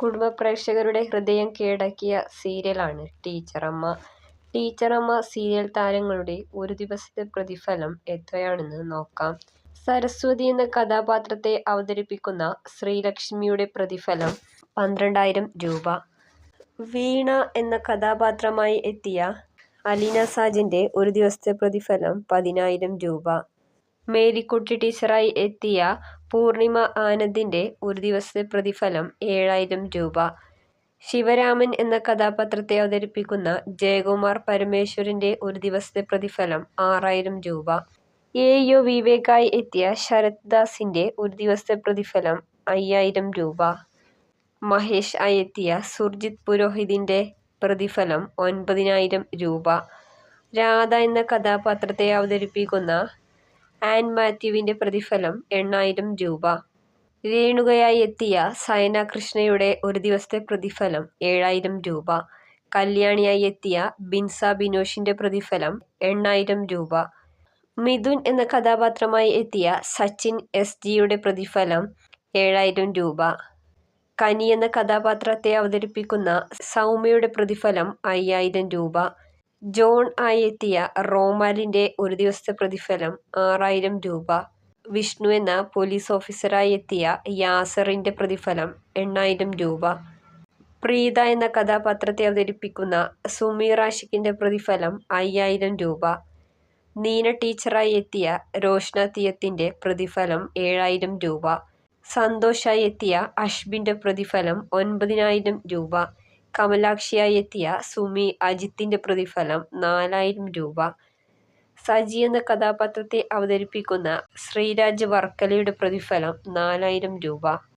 കുടുംബ പ്രേക്ഷകരുടെ ഹൃദയം കീഴടക്കിയ സീരിയലാണ് ടീച്ചറമ്മ. ടീച്ചറമ്മ സീരിയൽ താരങ്ങളുടെ ഒരു ദിവസത്തെ പ്രതിഫലം എത്രയാണെന്ന് നോക്കാം. സരസ്വതി എന്ന കഥാപാത്രത്തെ അവതരിപ്പിക്കുന്ന ശ്രീലക്ഷ്മിയുടെ പ്രതിഫലം പന്ത്രണ്ടായിരം രൂപ. വീണ എന്ന കഥാപാത്രമായി എത്തിയ അലീന സാജന്റെ ഒരു ദിവസത്തെ പ്രതിഫലം പതിനായിരം രൂപ. മേരിക്കുട്ടി ടീച്ചറായി എത്തിയ പൂർണിമ ആനന്ദിന്റെ ഒരു ദിവസത്തെ പ്രതിഫലം ഏഴായിരം രൂപ. ശിവരാമൻ എന്ന കഥാപാത്രത്തെ അവതരിപ്പിക്കുന്ന ജയകുമാർ പരമേശ്വരന്റെ ഒരു ദിവസത്തെ പ്രതിഫലം ആറായിരം രൂപ. എ യു വിവേകായി എത്തിയ ശരത് ദാസിന്റെ ഒരു ദിവസത്തെ പ്രതിഫലം അയ്യായിരം രൂപ. മഹേഷ് ആയി എത്തിയ സുർജിത് പുരോഹിതിന്റെ പ്രതിഫലം ഒൻപതിനായിരം രൂപ. രാധ എന്ന കഥാപാത്രത്തെ അവതരിപ്പിക്കുന്ന ആൻ മാത്യുവിന്റെ പ്രതിഫലം എണ്ണായിരം രൂപ. രേണുകയായി എത്തിയ സയന കൃഷ്ണയുടെ ഒരു ദിവസത്തെ പ്രതിഫലം ഏഴായിരം രൂപ. കല്യാണിയായി എത്തിയ ബിൻസ ബിനോഷിന്റെ പ്രതിഫലം എണ്ണായിരം രൂപ. മിഥുൻ എന്ന കഥാപാത്രമായി എത്തിയ സച്ചിൻ എസ് ജിയുടെ പ്രതിഫലം ഏഴായിരം രൂപ. കനി എന്ന കഥാപാത്രത്തെ അവതരിപ്പിക്കുന്ന സൗമ്യയുടെ പ്രതിഫലം അയ്യായിരം രൂപ. ജോൺ ആയെത്തിയ റോമാലിന്റെ ഒരു ദിവസത്തെ പ്രതിഫലം ആറായിരം രൂപ. വിഷ്ണു എന്ന പോലീസ് ഓഫീസറായി എത്തിയ യാസറിന്റെ പ്രതിഫലം എണ്ണായിരം രൂപ. പ്രീത എന്ന കഥാപാത്രത്തെ അവതരിപ്പിക്കുന്ന സുമീർ ആഷിഖിന്റെ പ്രതിഫലം അയ്യായിരം രൂപ. നീന ടീച്ചറായി എത്തിയ രോഷ്ന തീയത്തിന്റെ പ്രതിഫലം ഏഴായിരം രൂപ. സന്തോഷായി എത്തിയ അഷ്ബിന്റെ പ്രതിഫലം ഒൻപതിനായിരം രൂപ. കമലാക്ഷിയായി എത്തിയ സുമി അജിത്തിന്റെ പ്രതിഫലം നാലായിരം രൂപ. സജി എന്ന കഥാപാത്രത്തെ അവതരിപ്പിക്കുന്ന ശ്രീരാജ് വർക്കലയുടെ പ്രതിഫലം നാലായിരം രൂപ.